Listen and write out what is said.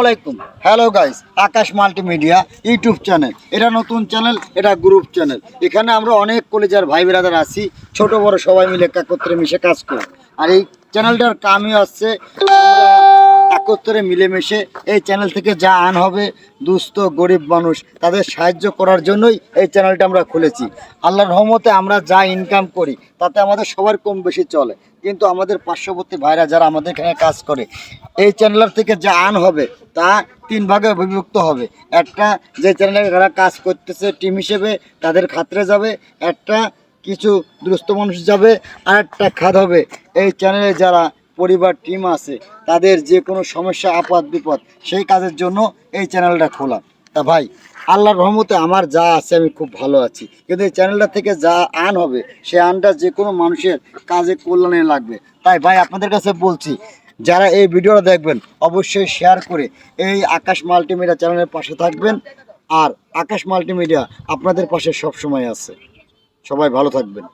আসসালামাইকুম hello guys Akash multimedia YouTube channel এটা নতুন চ্যানেল এটা গ্রুপ চ্যানেল এখানে আমরা অনেক কলেজের ভাই বেরাদার আছি। ছোট বড় সবাই মিলে একত্রে মিশে কাজ করি। আর এই চ্যানেলটার কামই আমরা একত্রে মিলেমিশে এই চ্যানেল থেকে যা আন হবে দুস্থ, গরিব মানুষ, তাদের সাহায্য করার জন্যই এই চ্যানেলটা আমরা খুলেছি। আল্লাহর রহমতে আমরা যা ইনকাম করি, তাতে আমাদের সবার কম বেশি চলে। কিন্তু আমাদের পার্শ্ববর্তী ভাইরা যারা আমাদের এখানে কাজ করে, এই চ্যানেলের থেকে যা আন হবে, তা তিন ভাগে বিভক্ত হবে। একটা, যে চ্যানেলে যারা কাজ করতেছে টিম হিসেবে, তাদের খাতরে যাবে। একটা, কিছু দুস্থ মানুষ যাবে। আর একটা খাত হবে। এই চ্যানেলে যারা পরিবার টিম আছে, তাদের যে কোনো সমস্যা আপাত বিপদ, সেই কাজের জন্য এই চ্যানেলটা খোলা। তা ভাই, আল্লাহর রহমতে আমার যা আছে আমি খুব ভালো আছি। কিন্তু এই চ্যানেলটা থেকে যা আন হবে, সে আনটা যে কোনো মানুষের কাজে কল্যাণে লাগবে। তাই ভাই, আপনাদের কাছে বলছি, যারা এই ভিডিওটা দেখবেন, অবশ্যই শেয়ার করে এই আকাশ মাল্টিমিডিয়া চ্যানেলের পাশে থাকবেন। আর আকাশ মাল্টিমিডিয়া আপনাদের পাশে সব সময় আছে। সবাই ভালো থাকবেন।